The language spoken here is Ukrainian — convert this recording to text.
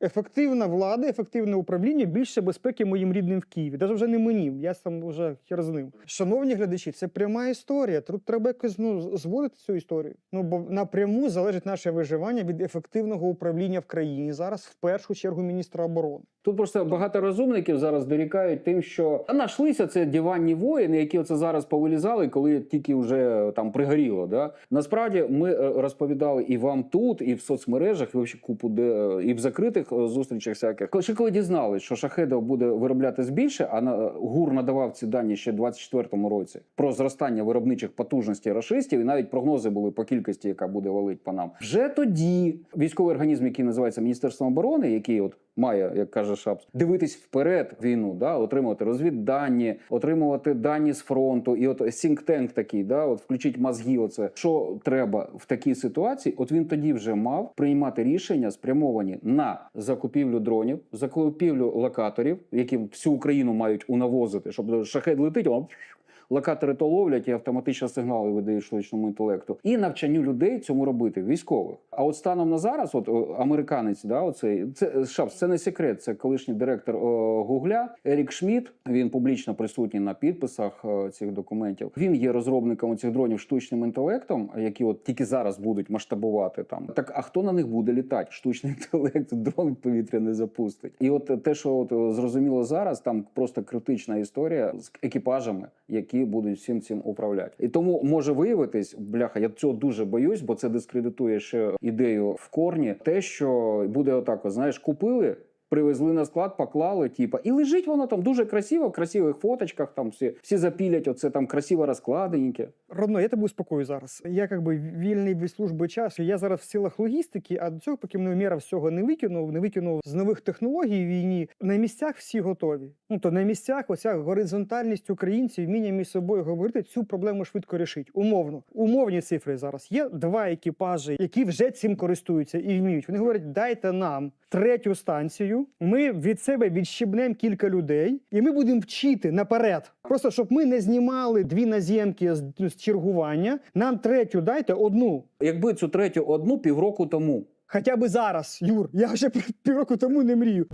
Ефективна влада, ефективне управління більше безпеки моїм рідним в Києві. Навіть вже не мені, я сам вже хер з ним. Шановні глядачі, це пряма історія. Тут треба якось ну, зводити цю історію. Ну бо напряму залежить наше виживання від ефективного управління в країні зараз, в першу чергу, міністра оборони. Тут просто багато розумників зараз дорікають тим, що «А це диванні воїни, які оце зараз повилізали, коли тільки вже там пригоріло. Да? Насправді ми е, розповідали і вам тут, і в соцмережах, і купу де е, і в закритих е, зустрічах всяких. Коли ще коли дізналися, що шахедов буде вироблятись більше, а на ГУР надавав ці дані ще в 24-му році про зростання виробничих потужностей рашистів, і навіть прогнози були по кількості, яка буде валить по нам. Вже тоді військовий організм, який називається Міністерством оборони, який от має, як каже Шапс, дивитись вперед війну, да, отримувати розвіддані, отримувати дані з фронту, і от сінктенк такий, да, от включить мозги. Оце що треба в такій ситуації. От він тоді вже мав приймати рішення, спрямовані на закупівлю дронів, закупівлю локаторів, які всю Україну мають унавозити, щоб шахет летить. Локатори то ловлять і автоматично сигнали видають штучному інтелекту, і навчанню людей цьому робити військових. А от станом на зараз, от американець, да, оцей це Шапс, це не секрет. Це колишній директор о, Гугля Ерік Шмідт. Він публічно присутній на підписах о, цих документів. Він є розробником цих дронів штучним інтелектом, які от тільки зараз будуть масштабувати там. Так а хто на них буде літати? Штучний інтелект дрон повітря не запустить. І от те, що от зрозуміло зараз, там просто критична історія з екіпажами, які будуть всім цим управляти. І тому може виявитись, бляха, я цього дуже боюсь, бо це дискредитує ще ідею в корні. Те, що буде отак, знаєш, купили. Привезли на склад, поклали, типа, і лежить воно там дуже красиво, в красивих фоточках. Там всі всі запілять, оце там красиво розкладеньке. Родно, я тебе успокою зараз. Я якби вільний від служби часу. Я зараз в силах логістики, а до цього, поки мене міра всього не викинув, не викинув з нових технологій війні. На місцях всі готові. Ну то на місцях оця горизонтальність українців, вміння між собою говорити, цю проблему швидко рішить. Умовно, умовні цифри зараз. Є два екіпажі, які вже цим користуються і вміють. Вони говорять, дайте нам третю станцію. Ми від себе відщібнемо кілька людей, і ми будемо вчити наперед. Просто щоб ми не знімали дві назємки з, з чергування. Нам третю дайте одну. Якби цю третю одну півроку тому. Хоча би зараз, Юр. Я ще півроку тому не мрію.